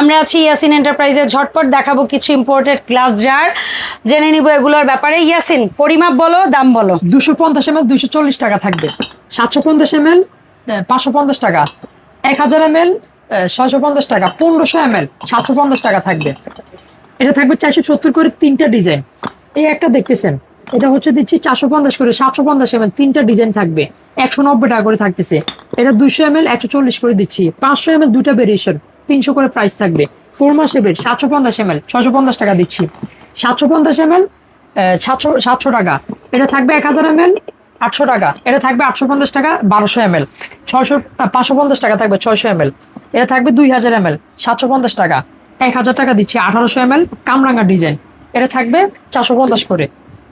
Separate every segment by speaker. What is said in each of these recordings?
Speaker 1: আমরা আছি ইয়াসিন এন্টারপ্রাইজে ঝটপট দেখাবো কিছু ইম্পোর্টেড গ্লাস জার জেনে নিব এগুলোর ব্যাপারে। ইয়াসিন, পরিমাপ বলো, দাম বলো।
Speaker 2: দুশো পঞ্চাশ এম এল দুশো চল্লিশ টাকা থাকবে। সাতশো পঞ্চাশ এম এল পাঁচশো পঞ্চাশ টাকা। এক হাজার এম এল ছয়শো পঞ্চাশ টাকা। পনেরোশো এম এল সাতশো পঞ্চাশ টাকা থাকবে। এটা থাকবে চারশো সত্তর করে তিনটা ডিজাইন। এই একটা দেখতেছেন। এটা হচ্ছে দিচ্ছি চারশো পঞ্চাশ করে সাতশো পঞ্চাশ এম তিনটা ডিজাইন থাকবে। একশো নব্বই টাকা করে থাকতেছে। এটা দুশো এম এল একশো চল্লিশ করে দিচ্ছি। পাঁচশো এম এল দুটা ভেরিয়েশন তিনশো করে প্রাইস থাকবে। কোরমা শেবের সাতশো পঞ্চাশ এম এল ছশো পঞ্চাশ টাকা দিচ্ছি। সাতশো পঞ্চাশ এম এল সাতশো সাতশো টাকা। এটা থাকবে এক হাজার এম এল আটশো টাকা। এটা থাকবে আটশো পঞ্চাশ টাকা, বারোশো এম এল ছয়শো পাঁচশো পঞ্চাশ টাকা থাকবে ছয়শো এম এল এটা থাকবে দুই হাজার এম এল সাতশো পঞ্চাশ টাকা। এক হাজার টাকা দিচ্ছি আঠারোশো এম এল কামরাঙ্গা ডিজাইন। এটা থাকবে চারশো পঞ্চাশ করে।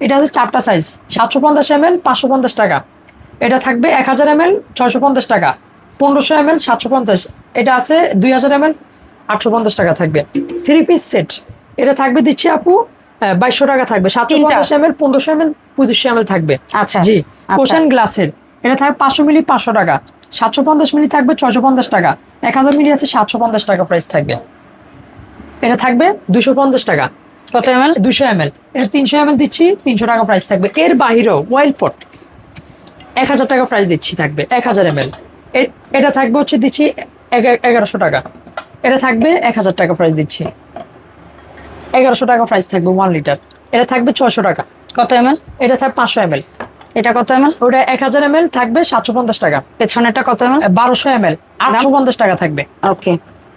Speaker 2: এটা আছে চারটা সাইজ সাতশো পঞ্চাশ এম এল পাঁচশো পঞ্চাশ টাকা। এটা থাকবে এক হাজার এম এল ছয়শো পঞ্চাশ টাকা। পনেরোশো এম এল সাতশো পঞ্চাশ। এটা আছে দুই হাজার এম এল আটশো পঞ্চাশ টাকা থাকবে। থ্রি পিস সেট এটা থাকবে দিচ্ছি আপু বাইশশো টাকা থাকবে। সাতশো পঞ্চাশ এম এল পনেরোশো এম এল পঁচিশশো এম এল থাকবে।
Speaker 1: আচ্ছা।
Speaker 2: জি।
Speaker 1: আচ্ছা।
Speaker 2: কোশন গ্লাসের এটা থাকবে পাঁচশো মিলি পাঁচশো টাকা। সাতশো পঞ্চাশ মিলি থাকবে ছয়শো পঞ্চাশ টাকা। এক হাজার মিলি আছে সাতশো পঞ্চাশ টাকা প্রাইস থাকবে। এটা থাকবে দুশো পঞ্চাশ টাকা।
Speaker 1: কত এম এল
Speaker 2: দুশো এম এল এটা তিনশো এম এল দিচ্ছি তিনশো টাকা প্রাইস থাকবে। এর বাহিরেও ওয়াইল্ড পট এক হাজার টাকা প্রাইস দিচ্ছি থাকবে এক হাজার এম এল এটা থাকবে হচ্ছে দিচ্ছি এগারোশো টাকা। এটা থাকবে এক হাজার টাকা প্রাইস দিচ্ছি। এগারোশো টাকা প্রাইস থাকবে ওয়ান লিটার এটা থাকবে ছশো টাকা।
Speaker 1: কত এম এল
Speaker 2: এটা থাকবে পাঁচশো এম
Speaker 1: এটা কত এম
Speaker 2: ওটা এক হাজার এম এল থাকবে সাতশো পঞ্চাশ টাকা।
Speaker 1: পেছনেরটা কত এম এল
Speaker 2: বারোশো এম এল আটশো পঞ্চাশ টাকা থাকবে।
Speaker 1: ওকে।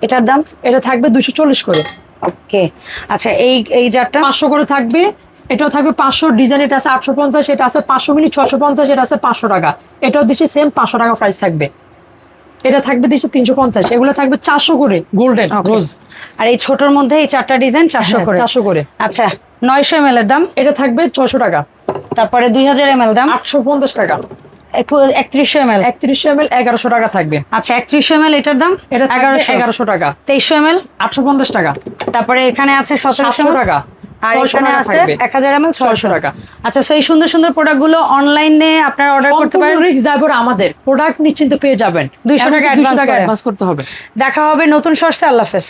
Speaker 1: এটার দাম?
Speaker 2: এটা থাকবে দুশো চল্লিশ করে।
Speaker 1: ওকে। আচ্ছা এই এই জারটা?
Speaker 2: পাঁচশো করে থাকবে। এটাও থাকবে পাঁচশো। ডিজাইন এটা আছে আটশো পঞ্চাশ এটা আছে পাঁচশো মিনিট ছশো পঞ্চাশ এটা আছে পাঁচশো টাকা। এটাও দিচ্ছি সেম পাঁচশো টাকা প্রাইস থাকবে। এটা থাকবে দিচ্ছি তিনশো পঞ্চাশ এগুলো থাকবে চারশো করে গোল্ডেন রোজ।
Speaker 1: আর এই ছোটর মধ্যে এই চারটা ডিজাইন চারশো করে।
Speaker 2: চারশো করে।
Speaker 1: আচ্ছা নয়শো এম এর দাম?
Speaker 2: এটা থাকবে ছশো টাকা।
Speaker 1: তারপরে দুই হাজার এম এল দাম?
Speaker 2: আটশো পঞ্চাশ টাকা।
Speaker 1: একত্রিশশো এম এল?
Speaker 2: একত্রিশশো এম এল এগারোশো টাকা থাকবে।
Speaker 1: আচ্ছা একত্রিশশো এম এল এটার দাম?
Speaker 2: এটা
Speaker 1: এগারোশো।
Speaker 2: এগারোশো টাকা।
Speaker 1: তেইশশো এম এল?
Speaker 2: আটশো পঞ্চাশ টাকা।
Speaker 1: তারপরে এখানে আছে সতেরোশো।
Speaker 2: টাকা।
Speaker 1: আর এখানে আছে
Speaker 2: থাকবে।
Speaker 1: এক হাজার এম
Speaker 2: ছয়শো টাকা।
Speaker 1: আচ্ছা সেই সুন্দর সুন্দর প্রোডাক্টগুলো অনলাইনে আপনারা অর্ডার করতে পারেন।
Speaker 2: রিস্ক ড্রাইভার আমাদের। প্রোডাক্ট নিশ্চিন্ত পেয়ে যাবেন।
Speaker 1: 200 টাকা
Speaker 2: এমনকি 200
Speaker 1: advance
Speaker 2: টাকা
Speaker 1: করে।
Speaker 2: অ্যাডভান্স করতে হবে।
Speaker 1: দেখা হবে নতুন সর্ষে আল্লাহ হাফেজ।